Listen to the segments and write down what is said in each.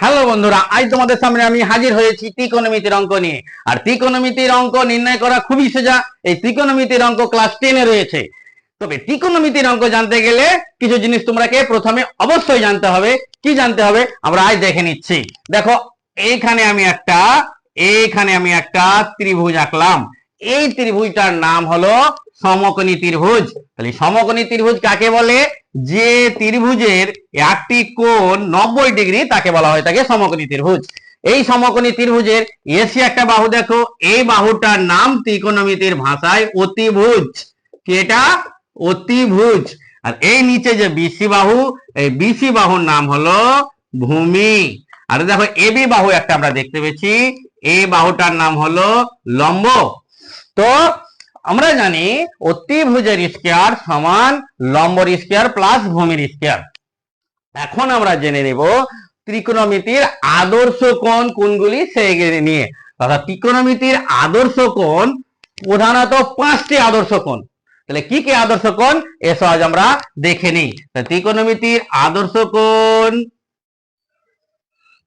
Hello বন্ধুরা, আজ তোমাদের সামনে আমি হাজির হয়েছি ত্রিকোণমিতির অঙ্ক নিয়ে। আর ত্রিকোণমিতির অঙ্ক নির্ণয় করা খুবই সোজা, এই ত্রিকোণমিতির অঙ্ক ক্লাস টেনে রয়েছে। তবে ত্রিকোণমিতির অঙ্ক জানতে গেলে কিছু জিনিস তোমরাকে প্রথমে অবশ্যই জানতে হবে। কি জানতে হবে? আমরা আজ দেখে নিচ্ছি। দেখো, এইখানে আমি একটা, এইখানে আমি একটা ত্রিভুজ আঁকলাম। এই ত্রিভুজটার নাম হলো সমকোণী ত্রিভুজ। তাহলে সমকোণী ত্রিভুজ কাকে বলে? যে ত্রিভুজের একটি কোণ নব্বই ডিগ্রি তাকে বলা হয় তাকে সমকোণী ত্রিভুজ। এই সমকোণী ত্রিভুজের এসি একটা বাহু দেখো, এই বাহুটার নাম ত্রিকোণমিতির ভাষায় অতিভুজ। কি এটা? অতিভুজ। আর এই নিচে যে বিসি বাহু, এই বিসি বাহুর নাম হলো ভূমি। আর দেখো এবি বাহু একটা আমরা দেখতে পেয়েছি। এই বাহুটার নাম হলো লম্ব। তো আমরা জানি অতিভুজের স্কয়ার সমান লম্বর স্কয়ার প্লাস ভূমির স্কয়ার এখন আমরা জেনে নেব ত্রিকোণমিতির আদর্শ কোণ কোনগুলি সেগুলি নিয়ে। অর্থাৎ ত্রিকোণমিতির আদর্শ কোণ প্রধানত পাঁচটি আদর্শ কোণ। তাহলে কি কি আদর্শ কোণ? এসো আজ আমরা দেখে নিই। ত্রিকোণমিতির আদর্শ কোণ,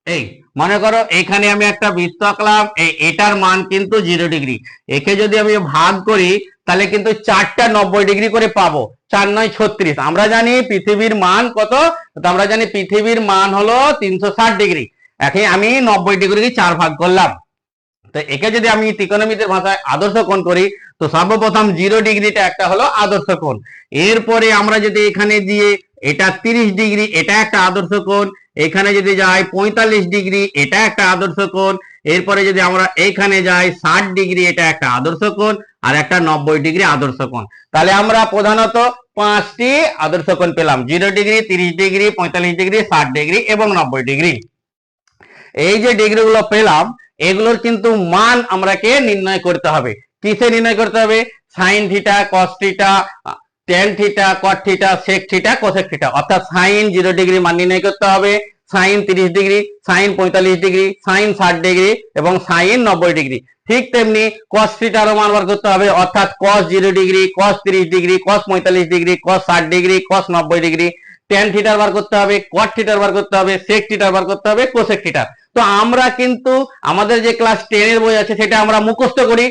এই মনে করো, এখানে আমি একটা বৃত্ত আঁকলাম এটার মান কিন্তু জিরো ডিগ্রি একে যদি আমি ভাগ করি, তাহলে কিন্তু চারটা নব্বই ডিগ্রি করে পাবো। চার নয়, ছত্রিশ। আমরা জানি পৃথিবীর মান কত? আমরা জানি পৃথিবীর মান হলো তিনশো ষাট ডিগ্রি এখন আমি নব্বই ডিগ্রি চার ভাগ করলাম। তো একে যদি আমি ত্রিকোণমিতির ভাষায় আদর্শ কোণ করি, তো সর্বপ্রথম জিরো ডিগ্রিটা একটা হলো আদর্শ কোণ। এরপরে আমরা যদি এখানে দিয়ে এটা তিরিশ ডিগ্রি, এটা একটা আদর্শ কোণ। এখানে যদি যাই পঁয়তাল্লিশ ডিগ্রি, এটা একটা আদর্শ কোণ। এরপরে যদি আমরা এইখানে যাই ষাট ডিগ্রি, এটা একটা আদর্শ কোণ আর একটা নব্বই ডিগ্রি আদর্শ কোণ। তাহলে আমরা প্রধানত পাঁচটি আদর্শ কোণ পেলাম। জিরো ডিগ্রি, তিরিশ ডিগ্রি, পঁয়তাল্লিশ ডিগ্রি, ষাট ডিগ্রি এবং নব্বই ডিগ্রি। এই যে ডিগ্রিগুলো পেলাম, এগুলোর কিন্তু মান আমরাকে নির্ণয় করতে হবে। কিসে নির্ণয় করতে হবে? Sine theta, cos theta tan theta cot theta sec theta cosec theta অর্থাৎ সাইন জিরো ডিগ্রি মান নির্ণয় করতে হবে। সাইন তিরিশ ডিগ্রি সাইন পঁয়তাল্লিশ ডিগ্রি সাইন ষাট ডিগ্রি এবং সাইন নব্বই ডিগ্রি ঠিক তেমনি কস থিটারও মান বার করতে হবে। অর্থাৎ কস জিরো ডিগ্রি কস তিরিশ ডিগ্রি কস পঁয়তাল্লিশ ডিগ্রি কস ষাট ডিগ্রি কস নব্বই ডিগ্রি টেন থিটার বার করতে হবে কট থিটার বার করতে হবে সেক থিটার বার করতে হবে কোসেক থিটার তো আমরা কিন্তু আমাদের যে ক্লাস টেনের বই আছে সেটা আমরা মুখস্থ করি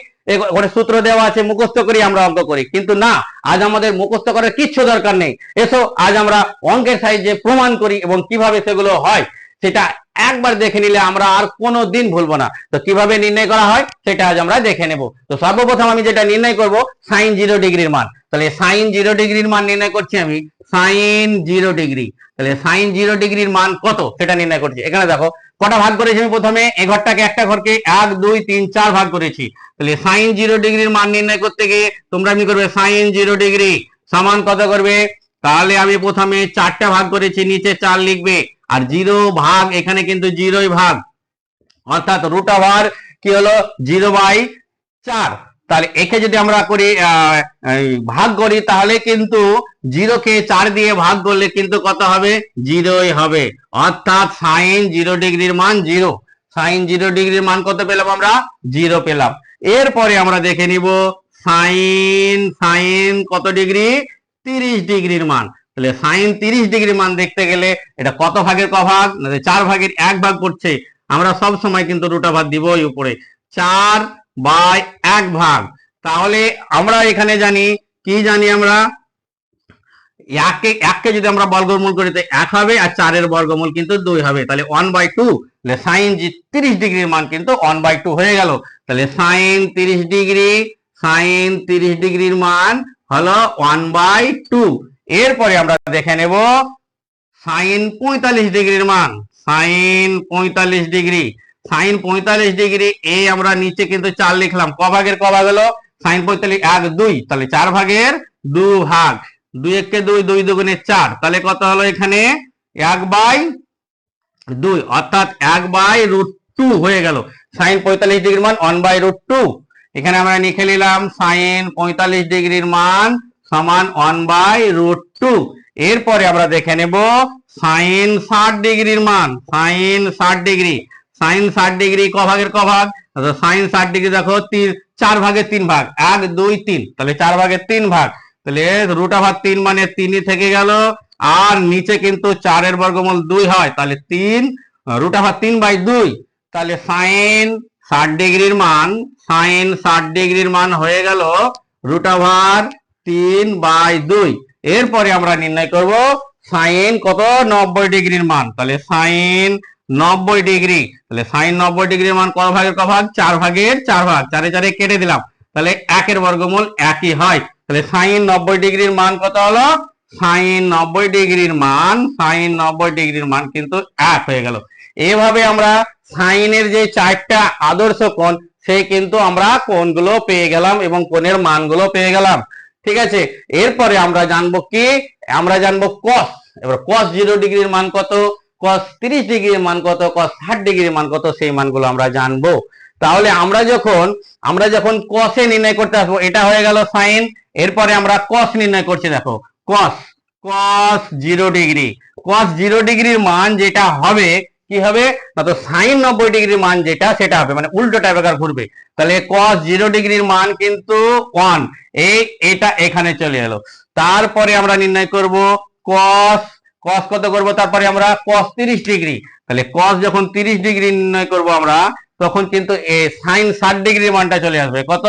ওখানে সূত্র দেওয়া আছে, মুখস্থ করি, আমরা অঙ্ক করি। কিন্তু না, আজ আমাদের মুখস্থ করার কিচ্ছু দরকার নেই। এসো, আজ আমরা অঙ্কের সাহায্যে প্রমাণ করি এবং কীভাবে সেগুলো হয়, সেটা একবার দেখে নিলে আমরা আর কোনো দিন ভুলবো না। তো কীভাবে নির্ণয় করা হয়, সেটা আজ আমরা দেখে নেব। তো সর্বপ্রথম আমি যেটা নির্ণয় করব সাইন জিরো ডিগ্রির মান। তাহলে সাইন জিরো ডিগ্রির মান নির্ণয় করছি আমি। সাইন জিরো ডিগ্রি তাহলে সাইন জিরো ডিগ্রির মান কত? সেটা নির্ণয় করছি। এখানে দেখো, কটা ভাগ করেছি আমি প্রথমে? এ ঘরটাকে একটা ঘরকে এক, দুই, তিন, চার ভাগ করেছি। তাহলে সাইন জিরো ডিগ্রির মান নির্ণয় করতে গিয়ে তোমরা কি করবে? সাইন জিরো ডিগ্রি সমান কত করবে? তাহলে আমি প্রথমে চারটা ভাগ করেছি, নিচে চার লিখবে। আর জিরো ভাগ, এখানে কিন্তু জিরোই ভাগ। অর্থাৎ রুট ওভার কি হলো? জিরো বাই চার। তাহলে একে যদি আমরা করি ভাগ করি, তাহলে কিন্তু জিরোকে চার দিয়ে ভাগ করলে কিন্তু কত হবে? জিরোই হবে। অর্থাৎ সাইন জিরো ডিগ্রির মান জিরো। সাইন জিরো ডিগ্রির মান কত পেলাম আমরা? জিরো পেলাম। এরপরে আমরা দেখে নিব সাইন সাইন কত ডিগ্রি? তিরিশ ডিগ্রির মান। তাহলে সাইন তিরিশ ডিগ্রির মান দেখতে গেলে এটা কত ভাগের ক ভাগ চার ভাগের এক ভাগ পড়ছে আমরা সব সময় কিন্তু রুটা ভাগ দিবই উপরে। চার বাই এক ভাগ। তাহলে আমরা এখানে জানি, কি জানি আমরা? এককে এককে যদি আমরা বর্গমূল করি তো এক হবে আর চারের বর্গমূল কিন্তু দুই হবে। তাহলে ওয়ান বাই টু তাহলে সাইন তিরিশ ডিগ্রির মান কিন্তু ওয়ান বাই টু হয়ে গেল। তাহলে সাইন তিরিশ ডিগ্রি সাইন তিরিশ ডিগ্রির মান হলো ওয়ান বাই টু এরপরে আমরা দেখে নেব সাইন পঁয়তাল্লিশ ডিগ্রির মান। সাইন পঁয়তাল্লিশ ডিগ্রি। সাইন পঁয়তাল্লিশ ডিগ্রি এই আমরা নিচে কিন্তু চার লিখলাম। ক ভাগের ক ভাগ হলো? সাইন পঁয়তাল্লিশ, এক, দুই। তাহলে চার ভাগের দু ভাগ। দুই এককে দুই দুই দুগুণে চার। তাহলে কত হলো এখানে? এক বাই দুই। অর্থাৎ এক বাই রুট টু হয়ে গেল। সাইন পঁয়তাল্লিশ ডিগ্রির মান ওয়ান বাই রুট টু। এখানে আমরা লিখে নিলাম সাইন পঁয়তাল্লিশ ডিগ্রির মান সমান ওয়ান বাই রুট টু। এরপরে আমরা দেখে নেব সাইন ষাট ডিগ্রির মান। সাইন ষাট ডিগ্রি। সাইন ষাট ডিগ্রি ক ভাগের ক ভাগ। সাইন ষাট ডিগ্রি দেখো, তিন, চার ভাগের তিন ভাগ। এক, দুই, তিন। তাহলে চার ভাগের তিন ভাগ। তাহলে রুট ওভার তিন মানে তিনই থেকে গেল। আর নিচে কিন্তু চারের বর্গমূল দুই হয়। তাহলে তিন রুট ওভার তিন বাই দুই। তাহলে সাইন ষাট ডিগ্রির মান সাইন ষাট ডিগ্রির মান হয়ে গেল রুট ওভার তিন বাই দুই। এরপরে আমরা নির্ণয় করব সাইন কত? নব্বই ডিগ্রির মান। তাহলে সাইন নব্বই ডিগ্রি। তাহলে সাইন নব্বই ডিগ্রির মান কত ভাগের ক ভাগ? চার ভাগের চার ভাগ। চারে চারে কেটে দিলাম। তাহলে একের বর্গমূল একই হয়। তাহলে সাইন নব্বই ডিগ্রির মান কত হলো? সাইন নব্বই ডিগ্রির মান সাইন নব্বই ডিগ্রির মান কিন্তু এক হয়ে গেল। এভাবে আমরা সাইনের যে চারটা আদর্শ কোণ, সেই কিন্তু আমরা কোণগুলো পেয়ে গেলাম এবং কোণের মানগুলো পেয়ে গেলাম। ঠিক আছে? এরপরে আমরা জানব কি? আমরা জানব কস এবার কস জিরো ডিগ্রির মান কত? কস তিরিশ ডিগ্রির মান কত কস ষাট ডিগ্রির মান কত, সেই মানগুলো আমরা জানব। তাহলে আমরা যখন আমরা যখন কসে নির্ণয় করতে আসব, এটা হয়ে গেল সাইন এরপরে আমরা কস নির্ণয় করছি, দেখো। Cos cos zero degree cos zero ডিগ্রির মান যেটা হবে, কি হবে? না তো সাইন নব্বই ডিগ্রির মান যেটা, সেটা হবে। মানে উল্টো টাইপের ঘুরবে। তাহলে কস জিরো ডিগ্রির মান কিন্তু ওয়ান এই, এটা এখানে চলে এলো। তারপরে আমরা নির্ণয় করব কস কস কত করব? তারপরে আমরা কস তিরিশ ডিগ্রি। তাহলে কস যখন তিরিশ ডিগ্রি নির্ণয় করব আমরা, তখন কিন্তু এ সাইন ষাট ডিগ্রির মানটা চলে আসবে। কত?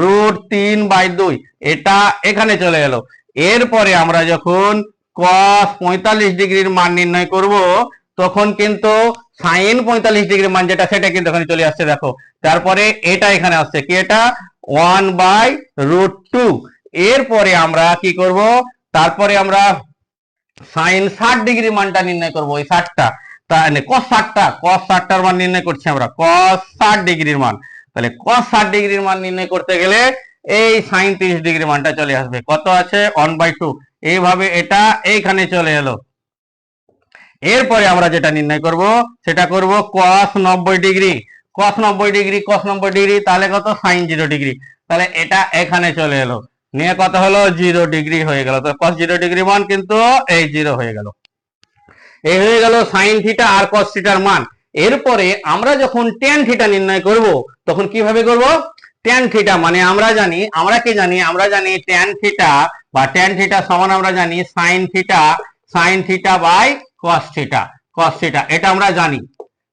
রুট তিন বাই দুই। এটা এখানে চলে এলো। এরপরে আমরা যখন কস পঁয়তাল্লিশ ডিগ্রির মান নির্ণয় করব, তখন কিন্তু সাইন পঁয়তাল্লিশ ডিগ্রির মান যেটা, সেটা কিন্তু এখানে চলে আসছে, দেখো। তারপরে এটা এখানে আসছে। কি এটা? One by root two. এরপরে আমরা কি করব? তারপরে আমরা সাইন ষাট ডিগ্রি মানটা নির্ণয় করব ওই ষাটটা। তাহলে কস ষাটটা? কস ষাটটার মান নির্ণয় করছি আমরা। কস ষাট ডিগ্রির মান। তাহলে কস ষাট ডিগ্রির মান নির্ণয় করতে গেলে এই সাইন তিরিশ ডিগ্রি মানটা চলে আসবে। কত আছে? One by two. এইভাবে এটা এইখানে চলে এলো। এরপরে আমরা যেটা নির্ণয় করব, সেটা করব কস নব্বই ডিগ্রি। কস নব্বই ডিগ্রি কস নব্বই ডিগ্রি, তাহলে কত? Sine zero degree. তাহলে এটা এখানে চলে এলো। নিয়ে কত হলো জিরো ডিগ্রি হয়ে গেল। তো কস জিরো ডিগ্রি মান কিন্তু এই জিরো হয়ে গেল। এই হয়ে গেল সাইন থিটা আর কস থিটার মান। এরপরে আমরা যখন টেন থিটা নির্ণয় করব, তখন কীভাবে করব? টেন থিটা মানে আমরা জানি, আমরা কি জানি? আমরা জানি টেন থিটা বা টেন থিটা সমান আমরা জানি sine theta sine theta by cos theta cos theta এটা আমরা জানি।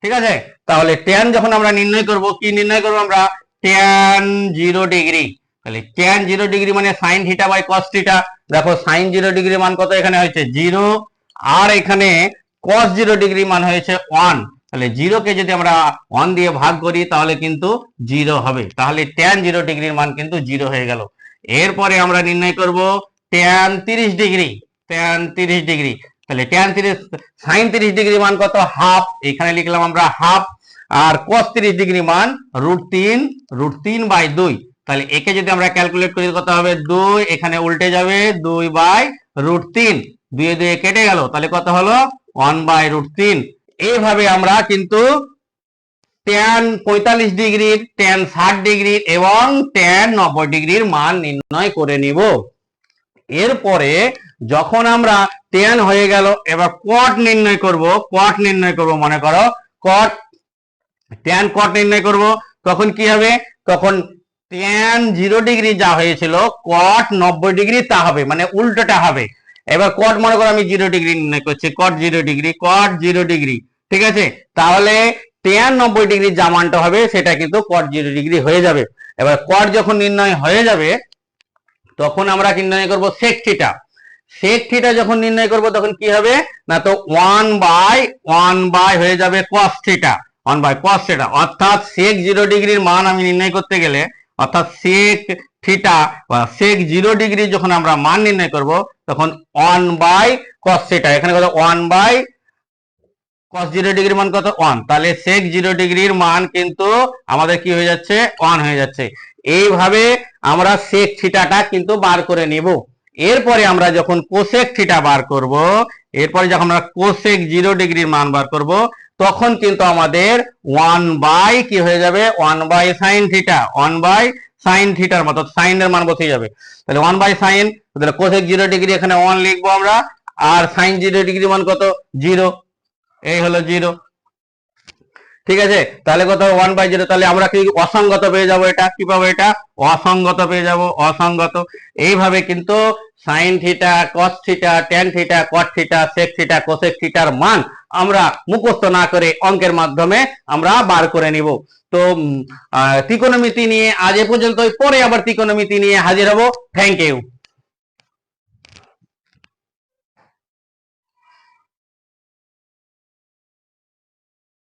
ঠিক আছে? তাহলে টেন যখন আমরা নির্ণয় করব, কি নির্ণয় করব আমরা? টেন জিরো ডিগ্রি তাহলে টেন জিরো ডিগ্রি মানে sine theta by cos theta দেখো সাইন জিরো ডিগ্রি মান কত এখানে হয়েছে? জিরো আর এখানে কস জিরো ডিগ্রি মান হয়েছে ওয়ান তাহলে জিরোকে যদি আমরা ওয়ান দিয়ে ভাগ করি, তাহলে কিন্তু জিরো হবে। তাহলে টেন জিরো ডিগ্রির মান কিন্তু জিরো হয়ে গেল। এরপরে আমরা নির্ণয় করব টেন তিরিশ ডিগ্রি টেন তিরিশ ডিগ্রি তাহলে টেন তিরিশ সাইন তিরিশ ডিগ্রি মান কত? হাফ এখানে লিখলাম আমরা হাফ আর কস তিরিশ ডিগ্রি মান রুট তিন রুট তিন বাই দুই। তাহলে একে যদি আমরা ক্যালকুলেট করি, কত হবে? দুই, এখানে উল্টে যাবে দুই বাই রুট তিন। দুয়ে দুয়ে কেটে গেল, তাহলে কত হলো? ওয়ান বাই রুট তিন। এইভাবে আমরা কিন্তু ট্যান পঁয়তাল্লিশ ডিগ্রির ট্যান ষাট ডিগ্রির এবং ট্যান নব্বই ডিগ্রির মান নির্ণয় করে নিব। এরপরে যখন আমরা ট্যান হয়ে গেল, এবার কট নির্ণয় করব। কট নির্ণয় করব, মনে করো কট ট্যান কট নির্ণয় করব, তখন কি হবে? তখন ট্যান জিরো ডিগ্রি যা হয়েছিল কট নব্বই ডিগ্রি তা হবে মানে উল্টোটা হবে। এবার কট মনে করো আমি জিরো ডিগ্রি নির্ণয় করছি cot zero degree cot zero degree ঠিক আছে? তাহলে ট্যান নব্বই ডিগ্রি যা মানটা হবে, সেটা কিন্তু কট জিরো ডিগ্রি হয়ে যাবে। এবার কট যখন নির্ণয় হয়ে যাবে, তখন আমরা নির্ণয় করব? সেক থিটা সেক থিটা যখন নির্ণয় করব, তখন কি হবে? না তো ওয়ান বাই ওয়ান বাই হয়ে যাবে cos theta one by cos theta অর্থাৎ সেক জিরো ডিগ্রির মান আমি নির্ণয় করতে গেলে অর্থাৎ সেক থিটা বা সেক জিরো ডিগ্রি যখন আমরা মান নির্ণয় করব, তখন ওয়ান বাই কস থিটা এখানে কত? ওয়ান বাই কস জিরো ডিগ্রির মান কত? ওয়ান তাহলে সেক জিরো ডিগ্রির মান কিন্তু আমাদের কি হয়ে যাচ্ছে? ওয়ান হয়ে যাচ্ছে। এইভাবে আমরা সেক থিটাটা কিন্তু বার করে নিব। এরপরে আমরা যখন কোসেক থিটা বার করব, এরপরে যখন আমরা কোসেক জিরো ডিগ্রির মান বার করব তখন কিন্তু আমাদের ওয়ান বাই কি হয়ে যাবে? One by sine theta one by sine থিটার মতো, সাইনের মান বসে যাবে। তাহলে ওয়ান বাই সাইন তাহলে কোসেক জিরো ডিগ্রি এখানে ওয়ান লিখব আমরা, আর সাইন জিরো ডিগ্রি মান কত? জিরো এই হলো জিরো ঠিক আছে? তাহলে কত? ওয়ান বাই জিরো তাহলে আমরা কি অসঙ্গত পেয়ে যাব এটা? কি পাবো এটা? অসঙ্গত পেয়ে যাব, অসঙ্গত। এইভাবে কিন্তু sine theta cos theta tan theta cot theta sec theta cosec থিটার মান আমরা মুখস্ত না করে অঙ্কের মাধ্যমে আমরা বার করে নিব। তো ত্রিকোণমিতি নিয়ে আজ এ পর্যন্ত পরে আবার ত্রিকোণমিতি নিয়ে হাজির হব। Thank you